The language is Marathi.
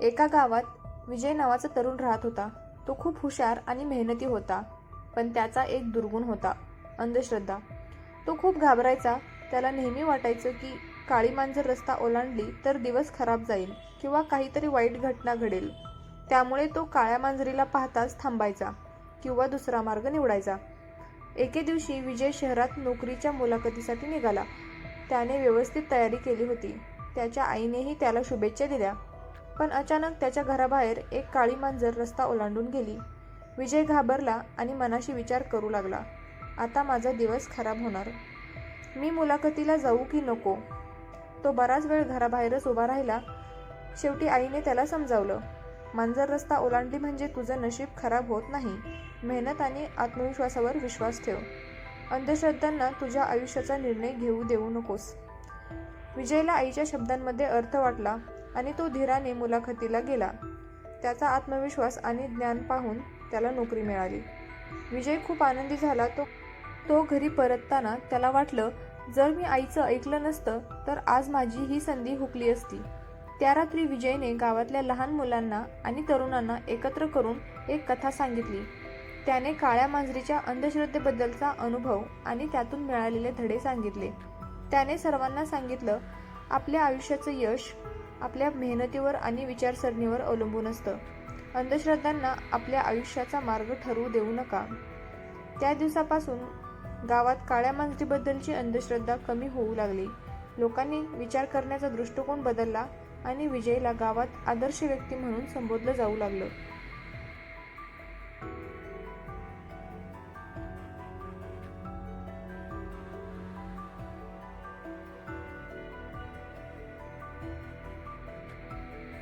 एका गावात विजय नावाचा तरुण राहत होता. तो खूप हुशार आणि मेहनती होता पण त्याचा एक दुर्गुण होता अंधश्रद्धा. तो खूप घाबरायचा. त्याला नेहमी वाटायचं की काळी मांजर रस्ता ओलांडली तर दिवस खराब जाईल किंवा काहीतरी वाईट घटना घडेल. त्यामुळे तो काळ्या मांजरीला पाहताच थांबायचा किंवा दुसरा मार्ग निवडायचा. एके दिवशी विजय शहरात नोकरीच्या मुलाखतीसाठी निघाला. त्याने व्यवस्थित तयारी केली होती. त्याच्या आईनेही त्याला शुभेच्छा दिल्या. पण अचानक त्याच्या घराबाहेर एक काळी मांजर रस्ता ओलांडून गेली. विजय घाबरला आणि मनाशी विचार करू लागला. आता माझा दिवस खराब होणार. मी मुलाखतीला जाऊ की नको? तो बराच वेळ घराबाहेरच उभा राहिला. शेवटी आईने त्याला समजावलं. मांजर रस्ता ओलांडली म्हणजे तुझं नशीब खराब होत नाही. मेहनत आणि आत्मविश्वासावर विश्वास ठेव. अंधश्रद्धांना तुझ्या आयुष्याचा निर्णय घेऊ देऊ नकोस. विजयला आईच्या शब्दांमध्ये अर्थ वाटला. आणि तो धीराने मुलाखतीला गेला. त्याचा आत्मविश्वास आणि ज्ञान पाहून त्याला नोकरी मिळाली. विजय खूप आनंदी झाला. तो तो घरी परतताना त्याला वाटलं जर मी आईचं ऐकलं नसतं तर आज माझी ही संधी हुकली असती. त्या रात्री विजयने गावातल्या लहान मुलांना आणि तरुणांना एकत्र करून एक कथा सांगितली. त्याने काळ्या मांजरीच्या अंधश्रद्धेबद्दलचा अनुभव आणि त्यातून मिळालेले धडे सांगितले. त्याने सर्वांना सांगितलं आपल्या आयुष्याचं यश आपल्या मेहनतीवर आणि विचारसरणीवर अवलंबून असतं. अंधश्रद्धांना आपल्या आयुष्याचा मार्ग ठरवू देऊ नका. त्या दिवसापासून गावात काळ्या मांजरीबद्दलची अंधश्रद्धा कमी होऊ लागली. लोकांनी विचार करण्याचा दृष्टिकोन बदलला आणि विजयला गावात आदर्श व्यक्ती म्हणून संबोधलं जाऊ लागलं.